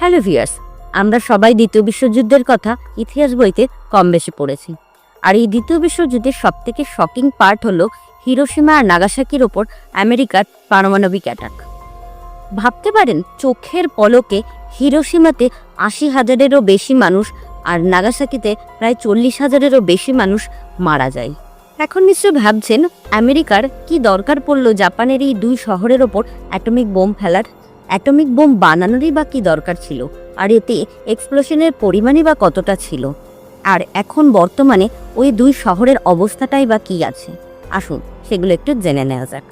Hello viewers আমরা সবাই দ্বিতীয় বিশ্বযুদ্ধের কথা ইতিহাস বইতে কম বেশি পড়েছি। আর এই দ্বিতীয় বিশ্বযুদ্ধের সবথেকে শকিং পার্ট হলো হিরোসীমা আর নাগাসাকির ওপর আমেরিকার পারমাণবিক অ্যাটাক ভাবতে পারেন, চোখের পলকে হিরোসীমাতে আশি হাজারেরও বেশি মানুষ আর নাগাসাকিতে প্রায় চল্লিশ হাজারেরও বেশি মানুষ মারা যায়। এখন নিশ্চয় ভাবছেন, আমেরিকার কি দরকার পড়ল জাপানের এই দুই শহরের ওপর অ্যাটমিক বোম ফেলার? অ্যাটমিক বোম বানানোরই বা কী দরকার ছিল? আর এতে এক্সপ্লোশনের পরিমাণই বা কতটা ছিল? আর এখন বর্তমানে ওই দুই শহরের অবস্থাটাই বা কি আছে? আসুন, সেগুলো একটু জেনে নেওয়া যাক।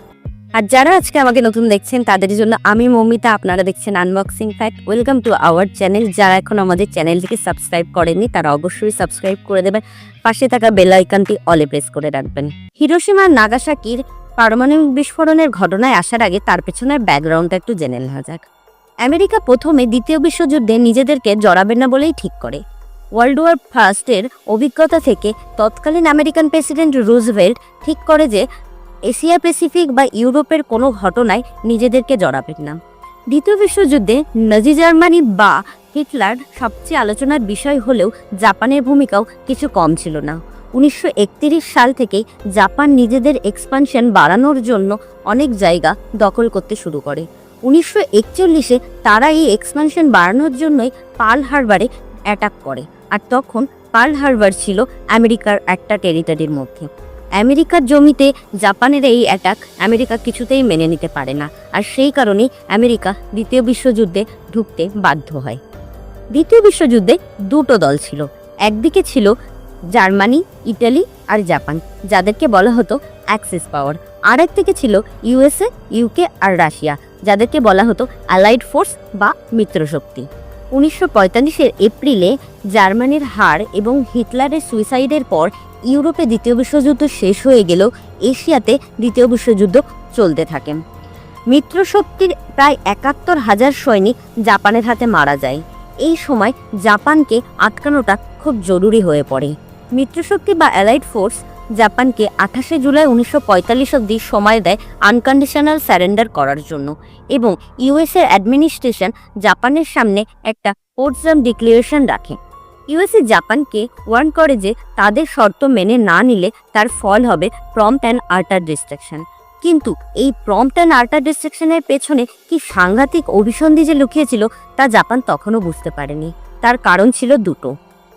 আর যারা আজকে আমাকে নতুন দেখছেন, তাদের জন্য আমি মৌমিতা, আপনারা দেখছেন unboxing fact welcome to our channel যারা এখন আমাদের চ্যানেলটিকে সাবস্ক্রাইব করেননি, তারা অবশ্যই সাবস্ক্রাইব করে দেবেন। পাশে থাকা বেল আইকনটি অলে প্রেস করে রাখবেন। হিরোসীমা নাগাসাকির পারমাণবিক বিস্ফোরণের ঘটনায় আসার আগে তার পেছনের ব্যাকগ্রাউন্ডটা একটু জেনে নেওয়া যাক। আমেরিকা প্রথমে দ্বিতীয় বিশ্বযুদ্ধে নিজেদেরকে জড়াবে না বলেই ঠিক করে। ওয়ার্ল্ড ওয়ার ফার্স্টের অভিজ্ঞতা থেকে তৎকালীন আমেরিকান প্রেসিডেন্ট রুজভেল্ট ঠিক করে যে এশিয়া প্যাসিফিক বা ইউরোপের কোনো ঘটনায় নিজেদেরকে জড়াবেন না। দ্বিতীয় বিশ্বযুদ্ধে নাজি জার্মানি বা হিটলার সবচেয়ে আলোচনার বিষয় হলেও জাপানের ভূমিকাও কিছু কম ছিল না। উনিশশো একত্রিশ সাল থেকেই জাপান নিজেদের এক্সপানশন বাড়ানোর জন্য অনেক জায়গা দখল করতে শুরু করে। উনিশশো একচল্লিশে তারা এই এক্সপানশন বাড়ানোর জন্যই পার্ল হারবারে অ্যাটাক করে। আর তখন পার্ল হারবার ছিল আমেরিকার একটা টেরিটারির মধ্যে। আমেরিকার জমিতে জাপানের এই অ্যাটাক আমেরিকা কিছুতেই মেনে নিতে পারে না। আর সেই কারণেই আমেরিকা দ্বিতীয় বিশ্বযুদ্ধে ঢুকতে বাধ্য হয়। দ্বিতীয় বিশ্বযুদ্ধে দুটো দল ছিল। একদিকে ছিল জার্মানি, ইটালি আর জাপান, যাদেরকে বলা হতো অ্যাক্সিস পাওয়ার। আর একদিকে ছিল ইউএসএ, ইউকে আর রাশিয়া, যাদেরকে বলা হতো অ্যালাইড ফোর্স বা মিত্রশক্তি। উনিশশো এপ্রিলে জার্মানির হার এবং হিটলারের সুইসাইডের পর ইউরোপে দ্বিতীয় বিশ্বযুদ্ধ শেষ হয়ে গেলেও এশিয়াতে দ্বিতীয় বিশ্বযুদ্ধ চলতে থাকে। মিত্রশক্তির প্রায় একাত্তর হাজার সৈনিক জাপানের হাতে মারা যায়। এই সময় জাপানকে আটকানোটা খুব জরুরি হয়ে পড়ে। মিত্রশক্তি বা অ্যালাইড ফোর্স জাপানকে আঠাশে জুলাই উনিশশো পঁয়তাল্লিশ অব্দি সময় দেয় আনকন্ডিশনাল স্যারেন্ডার করার জন্য এবং ইউএসএ অ্যাডমিনিস্ট্রেশন জাপানের সামনে একটা পোর্টজাম ডিক্লারেশন রাখে। ইউএসএ জাপানকে ওয়ার্ন করে যে তাদের শর্ত মেনে না নিলে তার ফল হবে প্রম্পট অ্যান্ড আর্টার ডিস্ট্রাকশন কিন্তু এই প্রম্পট অ্যান্ড আর্টার ডিস্ট্রাকশনের পেছনে কি সাংঘাতিক অভিসন্ধি যে লুকিয়েছিল তা জাপান তখনও বুঝতে পারেনি। তার কারণ ছিল দুটো।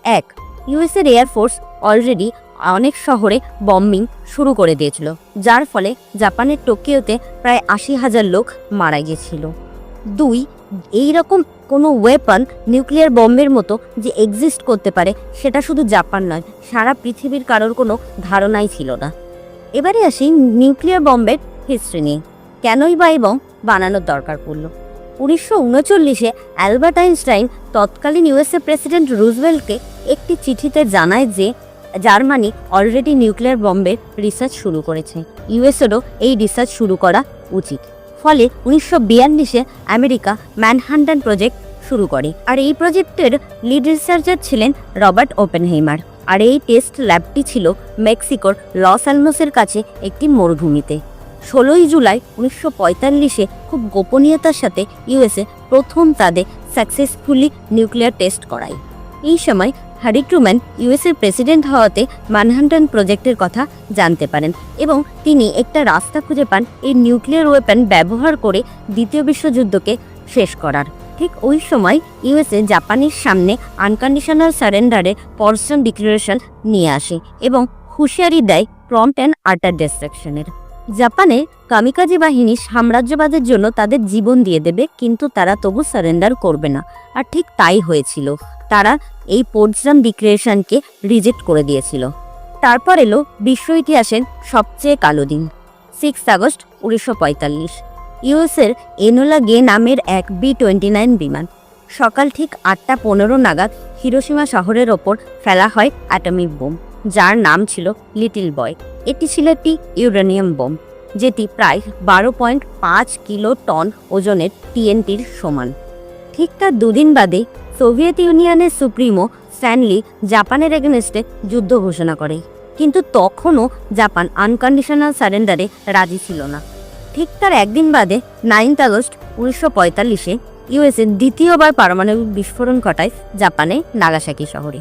এক ইউএসের এয়ারফোর্স অলরেডি অনেক শহরে বম্বিং শুরু করে দিয়েছিল, যার ফলে জাপানের টোকিওতে প্রায় আশি হাজার লোক মারা গিয়েছিল। দুই এই রকম কোনো ওয়েপন নিউক্লিয়ার বম্বের মতো যে এক্সিস্ট করতে পারে, সেটা শুধু জাপান নয়, সারা পৃথিবীর কারোর কোনো ধারণাই ছিল না। এবারে আসি নিউক্লিয়ার বম্বের হিস্ট্রি নিয়ে। কেনই বা এবং বানানোর দরকার পড়ল। উনিশশো উনচল্লিশে অ্যালবার্ট আইনস্টাইন তৎকালীন ইউএসএ প্রেসিডেন্ট রুজভেল্টকে একটি চিঠিতে জানায় যে, জার্মানি অলরেডি নিউক্লিয়ার বম্বের রিসার্চ শুরু করেছে। ইউএসএরও এই রিসার্চ শুরু করা উচিত। ফলে উনিশশো বিয়াল্লিশে আমেরিকা ম্যানহান্টন প্রজেক্ট শুরু করে। আর এই প্রজেক্টের লিড রিসার্চার ছিলেন রবার্ট ওপেনহেইমার। আর এই টেস্ট ল্যাবটি ছিল মেক্সিকোর লস অ্যালমোসের কাছে একটি মরুভূমিতে। ষোলোই জুলাই উনিশশো পঁয়তাল্লিশে খুব গোপনীয়তার সাথে ইউএসএ প্রথম তাদের সাকসেসফুলি নিউক্লিয়ার টেস্ট করায়। এই সময় হ্যারি ট্রুম্যান ইউএসএর প্রেসিডেন্ট হওয়াতে ম্যানহান্টন প্রজেক্টের কথা জানতে পারেন এবং তিনি একটা রাস্তা খুঁজে পান এই নিউক্লিয়ার ওয়েপন ব্যবহার করে দ্বিতীয় বিশ্বযুদ্ধকে শেষ করার। ঠিক ওই সময় ইউএসএ জাপানের সামনে আনকন্ডিশনাল সারেন্ডারে পরসন ডিক্লারেশন নিয়ে আসে এবং হুঁশিয়ারি দেয় প্রম্পট অ্যান্ড আর্টার ডিস্ট্রাকশনের। জাপানের কামিকাজি বাহিনী সাম্রাজ্যবাদের জন্য তাদের জীবন দিয়ে দেবে, কিন্তু তারা তবু সারেন্ডার করবে না। আর ঠিক তাই হয়েছিল। তারা এই পোর্টসন ডিক্রিয়েশনকে রিজেক্ট করে দিয়েছিল। তারপর এলো বিশ্ব ইতিহাসের সবচেয়ে কালো দিন, সিক্স আগস্ট উনিশশো পঁয়তাল্লিশ। ইউএসের এনোলা গে নামের এক বি টোয়েন্টি নাইন বিমান সকাল ঠিক আটটা পনেরো নাগাদ হিরোসীমা শহরের ওপর ফেলা হয় অ্যাটমিক বোম, যার নাম ছিল লিটিল বয়। এটি ছিল একটি ইউরেনিয়াম বোম, যেটি প্রায় বারো পয়েন্ট পাঁচ কিলো টন ওজনের টিএনটির সমান। ঠিক তার দুদিন বাদে সোভিয়েত ইউনিয়নের সুপ্রিমো স্ট্যানলি জাপানের এগেনস্টে যুদ্ধ ঘোষণা করে। কিন্তু তখনও জাপান আনকন্ডিশনাল সারেন্ডারে রাজি ছিল না। ঠিক তার একদিন বাদে নাইন্থ আগস্ট উনিশশো পঁয়তাল্লিশে ইউএসএ দ্বিতীয়বার পারমাণবিক বিস্ফোরণ ঘটায় জাপানে নাগাসাকি শহরে।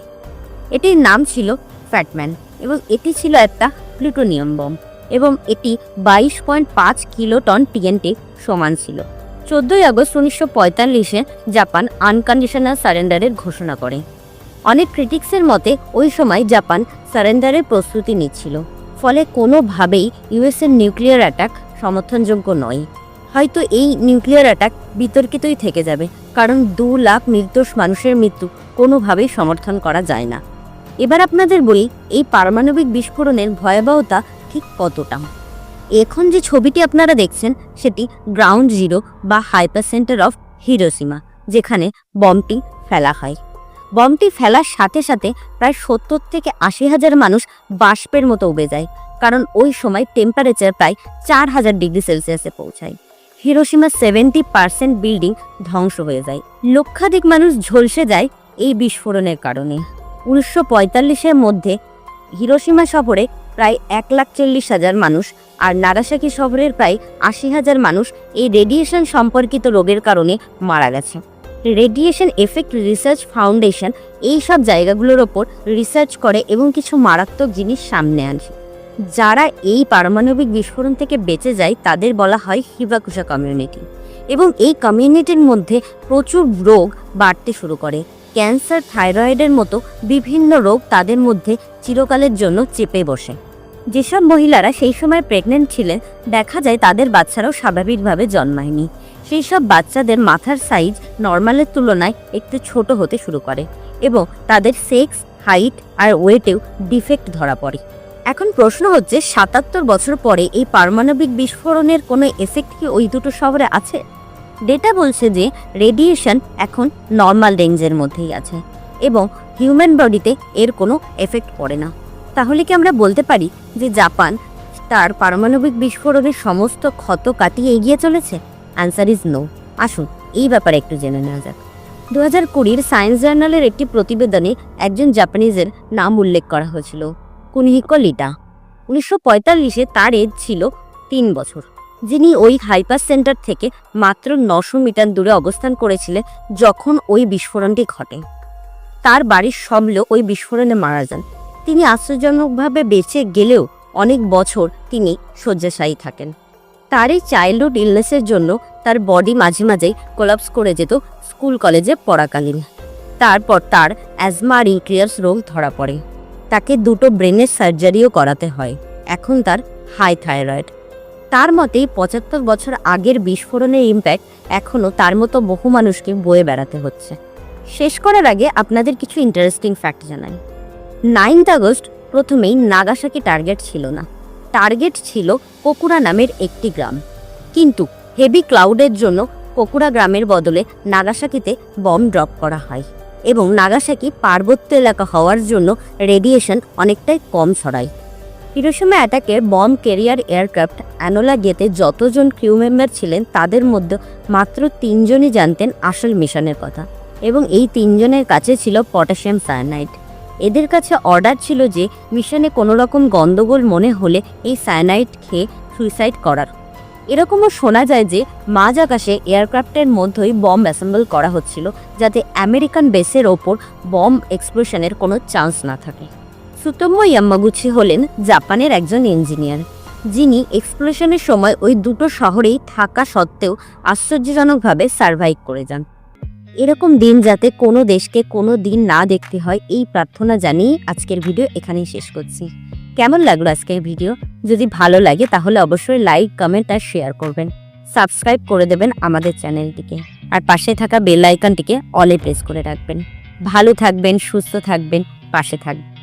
এটির নাম ছিল ফ্যাটম্যান এবং এটি ছিল একটা প্লুটোনিয়াম বম এবং এটি বাইশ পয়েন্ট পাঁচ কিলোটন টিএনটি সমান ছিল। চোদ্দই আগস্ট উনিশশো পঁয়তাল্লিশে জাপান আনকন্ডিশনাল সারেন্ডারের ঘোষণা করে। অনেক ক্রিটিক্সের মতে, ওই সময় জাপান সারেন্ডারের প্রস্তুতি নিচ্ছিল। ফলে কোনোভাবেই ইউএসের নিউক্লিয়ার অ্যাটাক সমর্থনযোগ্য নয়। হয়তো এই নিউক্লিয়ার অ্যাটাক বিতর্কিতই থেকে যাবে, কারণ দু লাখ নির্দোষ মানুষের মৃত্যু কোনোভাবেই সমর্থন করা যায় না। এবার আপনাদের বলি, এই পারমাণবিক বিস্ফোরণের ভয়াবহতা ঠিক কতটা? এখন যে ছবিটি আপনারা দেখছেন, সেটি গ্রাউন্ড জিরো বা হাইপার সেন্টার অফ হিরোসীমা যেখানে বমটি ফেলা হয়। বমটি ফেলার সাথে সাথে প্রায় সত্তর থেকে আশি হাজার মানুষ বাষ্পের মতো উবে যায়, কারণ ওই সময় টেম্পারেচার প্রায় চার হাজার ডিগ্রি সেলসিয়াসে পৌঁছায়। হিরোসীমা সেভেন্টি পার্সেন্ট বিল্ডিং ধ্বংস হয়ে যায়। লক্ষাধিক মানুষ ঝলসে যায় এই বিস্ফোরণের কারণে। উনিশশো পঁয়তাল্লিশের মধ্যে হিরোসীমা শহরে প্রায় এক লাখ চল্লিশ হাজার মানুষ, আর নারাসাকি শহরের প্রায় আশি হাজার মানুষ এই রেডিয়েশন সম্পর্কিত রোগের কারণে মারা গেছে। রেডিয়েশন এফেক্ট রিসার্চ ফাউন্ডেশন এই সব জায়গাগুলোর ওপর রিসার্চ করে এবং কিছু মারাত্মক জিনিস সামনে আনছে। যারা এই পারমাণবিক বিস্ফোরণ থেকে বেঁচে যায়, তাদের বলা হয় হিবাকুশা কমিউনিটি এবং এই কমিউনিটির মধ্যে প্রচুর রোগ বাড়তে শুরু করে। ক্যান্সার থাইরয়েডের মতো বিভিন্ন রোগ তাদের মধ্যে চিরকালের জন্য চেপে বসে। যেসব মহিলারা সেই সময় প্রেগনেন্ট ছিলেন, দেখা যায় তাদের বাচ্চারাও স্বাভাবিকভাবে জন্মায়নি। সেই সব বাচ্চাদের মাথার সাইজ নর্মালের তুলনায় একটু ছোট হতে শুরু করে এবং তাদের সেক্স হাইট আর ওয়েটেও ডিফেক্ট ধরা পড়ে। এখন প্রশ্ন হচ্ছে, সাতাত্তর বছর পরে এই পারমাণবিক বিস্ফোরণের কোনো এফেক্ট কি ওই দুটো শহরে আছে? ডেটা বলছে যে রেডিয়েশন এখন নর্মাল রেঞ্জের মধ্যেই আছে এবং হিউম্যান বডিতে এর কোনো এফেক্ট পড়ে না। তাহলে কি আমরা বলতে পারি যে জাপান তার পারমাণবিক বিস্ফোরণের সমস্ত ক্ষত কাটিয়ে এগিয়ে চলেছে? অ্যান্সার ইজ নো আসুন, এই ব্যাপারে একটু জেনে নেওয়া যাক। দু হাজার কুড়ির সায়েন্স জার্নালের একটি প্রতিবেদনে একজন জাপানিজের নাম উল্লেখ করা হয়েছিল, কুনিহিকো লিটা। উনিশশো পঁয়তাল্লিশে তার এজ ছিল তিন বছর। যিনি ওই হাইপার সেন্টার থেকে মাত্র নশো মিটার দূরে অবস্থান করেছিলেন যখন ওই বিস্ফোরণটি ঘটে। তার বাড়ির সব লোক ওই বিস্ফোরণে মারা যান। তিনি আশ্চর্যজনকভাবে বেঁচে গেলেও অনেক বছর তিনি শয্যাশায়ী থাকেন। তার এই চাইল্ডহুড ইলনেসের জন্য তার বডি মাঝে মাঝেই কোলাপস করে যেত স্কুল কলেজে পড়াকালীন। তারপর তার অ্যাজমা আর ইউক্রিয়াস রোগ ধরা পড়ে। তাকে দুটো ব্রেনের সার্জারিও করাতে হয়। এখন তার হাই থাইরয়েড। তার মতেই পঁচাত্তর বছর আগের বিস্ফোরণের ইম্প্যাক্ট এখনও তার মতো বহু মানুষকে বয়ে বেড়াতে হচ্ছে। শেষ করার আগে আপনাদের কিছু ইন্টারেস্টিং ফ্যাক্ট জানাই। নাইনথ আগস্ট প্রথমেই নাগাসাকি টার্গেট ছিল না। টার্গেট ছিল কোকুরা নামের একটি গ্রাম। কিন্তু হেভি ক্লাউডের জন্য কোকুরা গ্রামের বদলে নাগাসাকিতে বম ড্রপ করা হয় এবং নাগাসাকি পার্বত্য এলাকা হওয়ার জন্য রেডিয়েশন অনেকটাই কম ছড়ায়। হিরোসীমা অ্যাটাকের বম ক্যারিয়ার এয়ারক্রাফট অ্যানোলা গেতে যতজন ক্রিউ মেম্বার ছিলেন, তাদের মধ্যে মাত্র তিনজনই জানতেন আসল মিশনের কথা। এবং এই তিনজনের কাছে ছিল পটাশিয়াম সায়ানাইড। এদের কাছে অর্ডার ছিল যে, মিশনে কোনো রকম গন্ডগোল মনে হলে এই সায়ানাইড খেয়ে সুইসাইড করার। এরকমও শোনা যায় যে, মাঝ আকাশে এয়ারক্রাফটের মধ্যেই বম অ্যাসেম্বল করা হচ্ছিল, যাতে আমেরিকান বেসের ওপর বম এক্সপ্লোশনের কোনো চান্স না থাকে। সুতম্য ইয়াম্মাগুচি হলেন জাপানের একজন ইঞ্জিনিয়ার, যিনি এক্সপ্লোশনের সময় ওই দুটো শহরেই থাকা সত্ত্বেও আশ্চর্যজনকভাবে সার্ভাইভ করে যান। এরকম দিন যাতে কোনো দেশকে কোনো দিন না দেখতে হয়, এই প্রার্থনা জানিয়ে আজকের ভিডিও এখানেই শেষ করছি। কেমন লাগল আজকের ভিডিও? যদি ভালো লাগে, তাহলে অবশ্যই লাইক, কমেন্ট আর শেয়ার করবেন। সাবস্ক্রাইব করে দেবেন আমাদের চ্যানেলটিকে। আর পাশে থাকা বেল আইকনটিকে অলে প্রেস করে রাখবেন। ভালো থাকবেন, সুস্থ থাকবেন, পাশে থাকবেন।